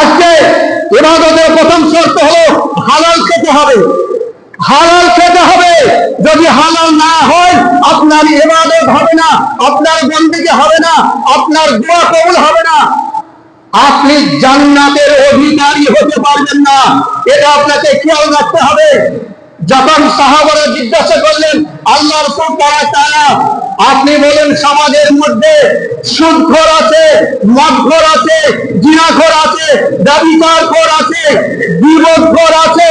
আজকে ইবাদতের প্রথম শর্ত হলো হালাল খেতে হবে। হালাল খেতে হবে। যদি হালাল না হয়, আপনার ইবাদত হবে না, আপনার বন্দিকে হবে না, আপনার দোয়া কবুল হবে না। আপনি জান্নাতের অধিকারী হতে পারবেন না। এটা আপনাকে খেয়াল রাখতে হবে। যখন সাহাবারা জিজ্ঞাসা করলেন আল্লাহ রসুল তারা তারা আপনি বলেন, সমাজের মধ্যে সুদখোর আছে মদখোর আছে জিনাখোর আছে দাবিদারখোর আছে বিবোধখোর আছে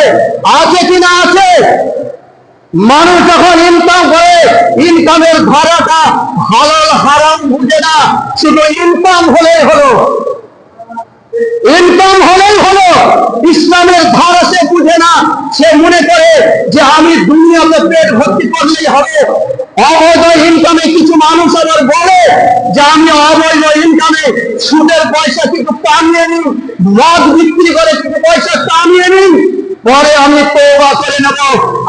আছে কিনা আছে? মানুষ যখন ইনকাম করে ইনকামের ধারাটা হালাল হারাম বুঝে না, শুধু ইনকাম হলেই হলো। ইনকাম হলেই হলো, ইসলামের ধারা সে বুঝে না, সে মনে করে যে আমি দুনিয়াতে পেট ভর্তি করলেই হবে অবৈধ ইনকামে কিছু মানুষ আবার বলে যে আমি অবৈধ ইনকামে সুদের পয়সা কিছু কামিয়ে নিই, মদ বিক্রি করে কিছু পয়সা কামিয়ে নিই। পরে আমি তওবা করে নেব।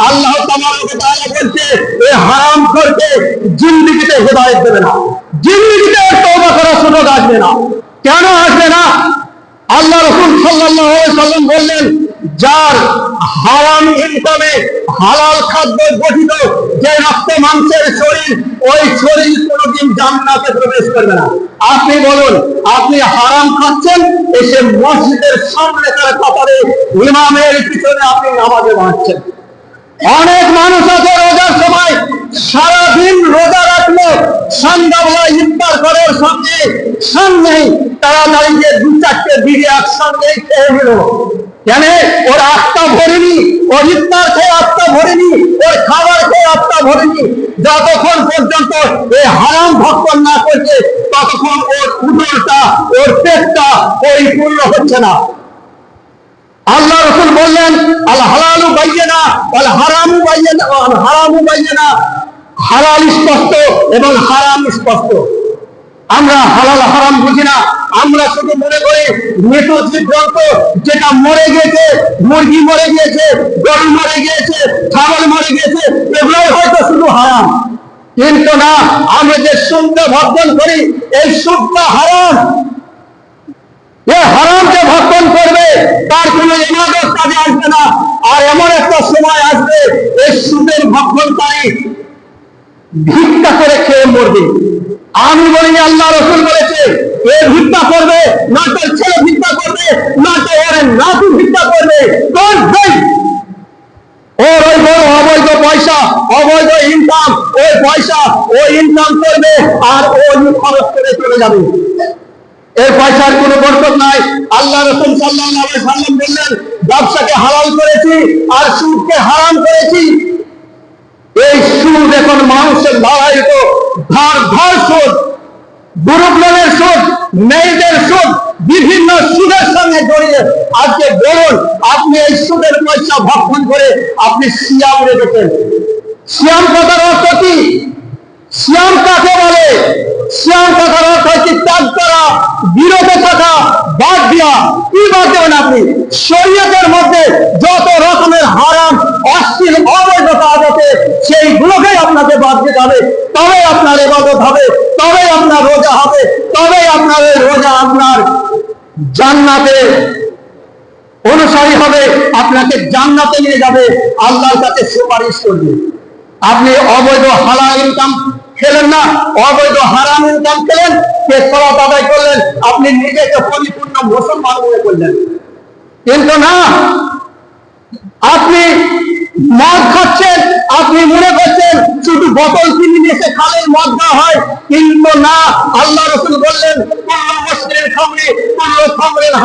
আল্লাহ তাআলা তাআলা বলছে এই হারাম করতে জিন্দেগিতে হেদায়েত দেবে না। জিন্দেগিতে তওবা করার সুযোগ আসবে না। কেন আসবে না? আল্লাহ রসুল সাল্লাল্লাহু আলাইহি সাল্লাম বললেন, যার হারাম ইনকামে হালাল খাদ্য গঠিত যে রক্ত মাংসের শরীর, ওই শরীর কোনোদিন জান্নাতে প্রবেশ করবে না। আপনি বলুন, আপনি হারাম খাচ্ছেন, এসে মসজিদের সামনে তার কাতারে ইমামের পিছনে আপনি নামাজে বাঁচছেন অনেক মানুষ আছে রোজার সময়, সারাদিন রোজা রাখল সন্ধ্যাবেলা ইফতার করার সঙ্গে, সামনেই তারা দাঁড়িয়ে যতক্ষণ পর্যন্ত এই হারাম ভক্ষণ না করছে, ততক্ষণ ওর উদরটা, ওর পেটটা পরিপূর্ণ হচ্ছে না। আল্লাহ রসুল বললেন, আল হালালু বাইয়েনা আল হারামু বাইয়েনা আল হারামু বাইয়েনা। হালাল স্পষ্ট এবং হারাম স্পষ্ট। আমরা হালাল হারাম বুঝি না। আমরা শুধু মনে করি মৃত জীবজন্ত যেটা মরে গিয়েছে, মুরগি মরে গিয়েছে, গরু মরে গিয়েছে, ছাগল মরে গিয়েছে, এগুলোই হয়তো শুধু হারাম। কিন্তু না, আমরা যে সুন্দর ভর্জন করি, এই সুদটা হারাম। এ হারামকে ভক্ষণ করবে, তার কোনো ইমাদত কাজে আসবে না। আর এমন একটা সময় আসবে, এই সুদের ভক্ষণকারী ভিক্ষা করে খেয়ে মরবে। আমি বলিনি, আল্লাহ রসুল বলেছে, এ ভিক্ষা করবে, না তার ছেলে ভিক্ষা করবে, না তো ওর নাতু ভিক্ষা করবে কোন ওর ওই বড় অবৈধ পয়সা, অবৈধ ইনকাম ওই পয়সা ও ইনকাম করবে, আর ও খরচ করে চলে যাবে। এই পয়সার কোনো বরকত নাই। আল্লাহ রসুল আলাইহি সাল্লাম বললেন, ব্যবসাকে হালাল করেছি, আর সুদকে হারাম করেছি। এই সুদ এখন মানুষের লড়াইত ধার ধার সুদ গ্রুপ সুদ, মেয়েদের সুদ, বিভিন্ন সুদের সঙ্গে জড়িয়ে আজকে বলুন, আপনি এই সুদের পয়সা ভক্ষণ করে আপনি সিয়াম রেখেছেন। সিয়াম কথার অর্থ কি? সিয়াম কাকে বলে? সিয়াম কথার অর্থ হচ্ছে ত্যাগ করা, বিরত থাকা, বাদ দেওয়া। কি বাদ দেবেন আপনি? শরীয়তের মধ্যে যত রকমের হারাম, অশ্লীল সেইগুলোকেই আপনাকে বাদ দিতে হবে। তবে আপনার এবাদত হবে তবে আপনার রোজা হবে তবে আপনার এই রোজা আপনার জান্নাতে অনুসারী হবে, আপনাকে জান্নাতে নিয়ে যাবে, আল্লাহর কাছে সুপারিশ করবে। আপনি অবৈধ হালাল ইনকাম খেলেন না, অবৈধ হারাম ইনকাম খেলেন কে সলাত আদায় করলেন, আপনি নিজেকে পরিপূর্ণ মুসলমান মনে করলেন। কিন্তু না, আপনি মদ খাচ্ছেন, আপনি মনে করছেন শুধু বোতল কিনে নিয়ে খালের মদ দেওয়া হয়? কিন্তু না, আল্লাহ রসুল বললেন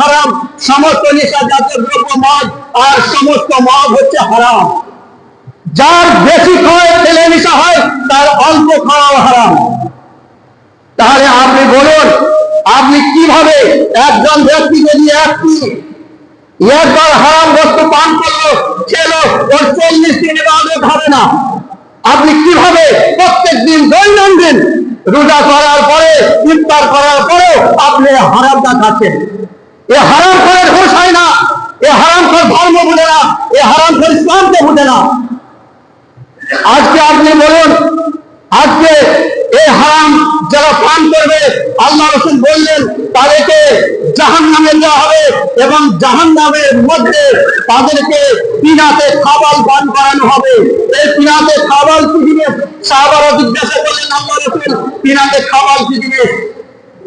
হারাম। সমস্ত নেশা জাতীয় দ্রব্য মদ, আর সমস্ত মদ হচ্ছে হারাম। যার বেশি খাওয়ায় ছেলে নেশা হয়, তার অল্প খাওয়াও হারাম। তাহলে আপনি বলুন, আপনি কীভাবে একজন ব্যক্তি যদি একটি একবার হারাম বস্তু পান করল, খেলো, ওর চল্লিশ দিন ইবাদত হবে না। আপনি কীভাবে প্রত্যেক দিন দৈনন্দিন রোজা করার পরে, ইফতার করার পরেও আপনি হারাম হারামটা খাচ্ছেন? এ হারাম করে ঘুষ হয় না। এ হারাম করে ধর্ম বুঝে না। এ হারাম করে ইসলামকে বুঝে না। আজকে আপনি বলুন, আজকে এই হারাম যারা পান করবে, আল্লাহ রসুল বললেন, তাদেরকে জাহান নামে দেওয়া হবে এবং জাহান নামের মধ্যে তাদেরকে পিনাতে খাবার পান করানো হবে। এই পিনাতে খাবার কি জিনিস সাহাবারা জিজ্ঞাসা করলেন, আল্লাহ রসুল, পিনাতে খাবার কি জিনিস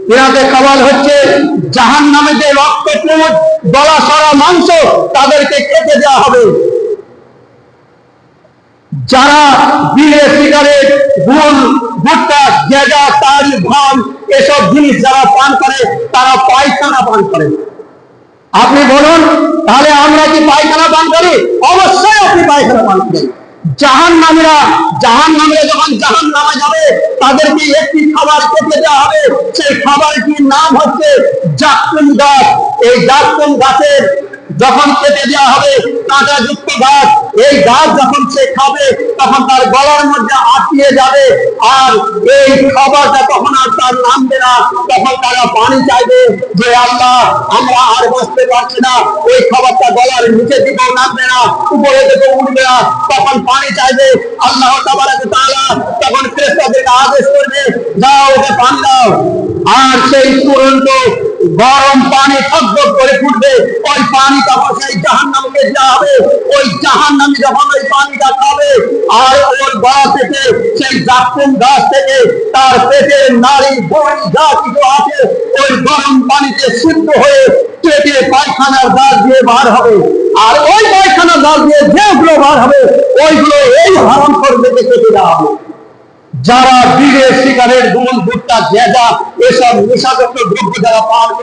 পিনাতে খাবার হচ্ছে জাহান নামে যে রক্ত রক্তপুট দলা সরা মাংস তাদেরকে খেতে দেওয়া হবে। যারা বিড়ে সিগারেট গুল ভুট্টা গেজা তারি ভান এসব জিনিস যারা পান করে, তারা পান করে আপনি বলুন, তাহলে আমরা কি পায়খানা পান করি? অবশ্যই আপনি পায়খানা পান করেন। জাহান নামীরা জাহান নামীরা যখন জাহান নামে যাবে, তাদেরকে একটি খাবার খেতে দেওয়া হবে। সেই খাবারটির নাম হচ্ছে জাকুন গাছ। এই জাকুন গাছের যখন খেতে দেওয়া হবে কাঁটা যুক্ত গাছ। এই গাছ যখন সে খাবে, তখন তার গলার মধ্যে আটকিয়ে যাবে। আর এই খাবারটা তখন আর তার নামবে না। তখন তারা পানি চাইবে যে, আল্লাহ, আমরা আর বসতে পারছি না। ওই খাবারটা গলার নিচে দিকেও নামবে না, উপরে দিকে উঠবে না। তখন পানি চাইবে, আল্লাহ তখন ফেরেশতাদেরকে আদেশ করবে, যাও ওকে পানি দাও। আর সেই তুরন্ত গরম পানি থকথক করে ফুটবে। ওই পানি তখন সেই জাহান নামকে দেওয়া হবে। ওই জাহান নামে যখন ওই পানিটা খাবে, আর ওর গলা থেকে সেই জাকুম গাছ থেকে তার পেটে নারী বই যা কিছু আছে, ওই গরম পানিতে সিদ্ধ হয়ে পেটে পায়খানার দাঁত দিয়ে বার হবে। আর ওই পায়খানার দাঁত দিয়ে যেগুলো বার হবে, ওইগুলো এই হারাম করবে কেটে দেওয়া হবে। যারা বিড়ে সিগারেট গুল ভুট্টা গেঁজা এসব নেশাযুক্ত দ্রব্য যারা পান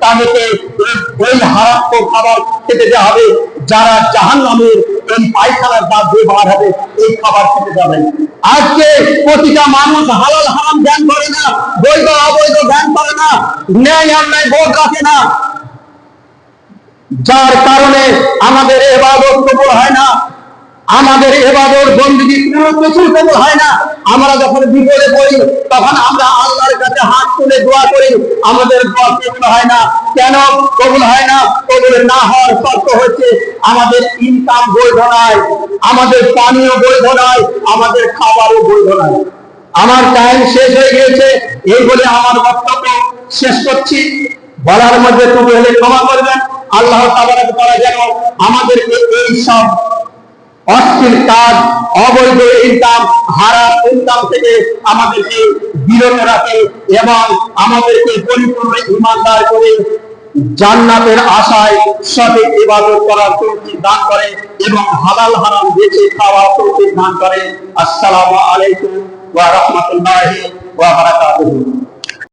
তাদেরকে ওই- ওই খাবার খেতে দেওয়া হবে। যারা জাহান নামের এই পায়খানার দাঁত দিয়ে বার হবে এই খাবার খেতে যাবেন আজকে প্রতিটা মানুষ হালাল হারাম জ্ঞান করে না, বৈধ অবৈধ জ্ঞান করে না, ন্যায় অন্যায় বোধ রাখে না। যার কারণে আমাদের এবাদত কবুল হয় না। আমাদের এবাদত বন্দী কিছু কবুল হয় না। আমরা যখন বিপদে পড়ি, তখন আমরা আল্লাহর কাছে হাত তুলে দোয়া করি। আমাদের দোয়া কবুল হয় না। কেন কবুল হয় না? কবুল না হওয়ার শর্ত হচ্ছে আমাদের ইনকাম বৈধ নয়, আমাদের পানীয় বৈধ নয়, আমাদের খাবারও বৈধ নয়। আমার টাইম শেষ হয়ে গিয়েছে, এই বলে আমার বক্তব্য শেষ করছি। বলার মধ্যে তুমি হলে ক্ষমা করবেন। আল্লাহ তাআলা যেন আমাদেরকে এই সব অশ্লীল কাজ, অবৈধ ইনকাম ইনকাম থেকে আমাদেরকে বিরত রাখে এবং আমাদেরকে পরিপূর্ণ ইমানদার করে জান্নাতের আশায় সঠিক ইবাদত করার তৌফিক দান করে এবং হালাল হারাম বেঁচে খাওয়ার তৌফিক দান করে। আসসালামু আলাইকুম ওয়া রাহমাতুল্লাহি ওয়া বারাকাতুহু।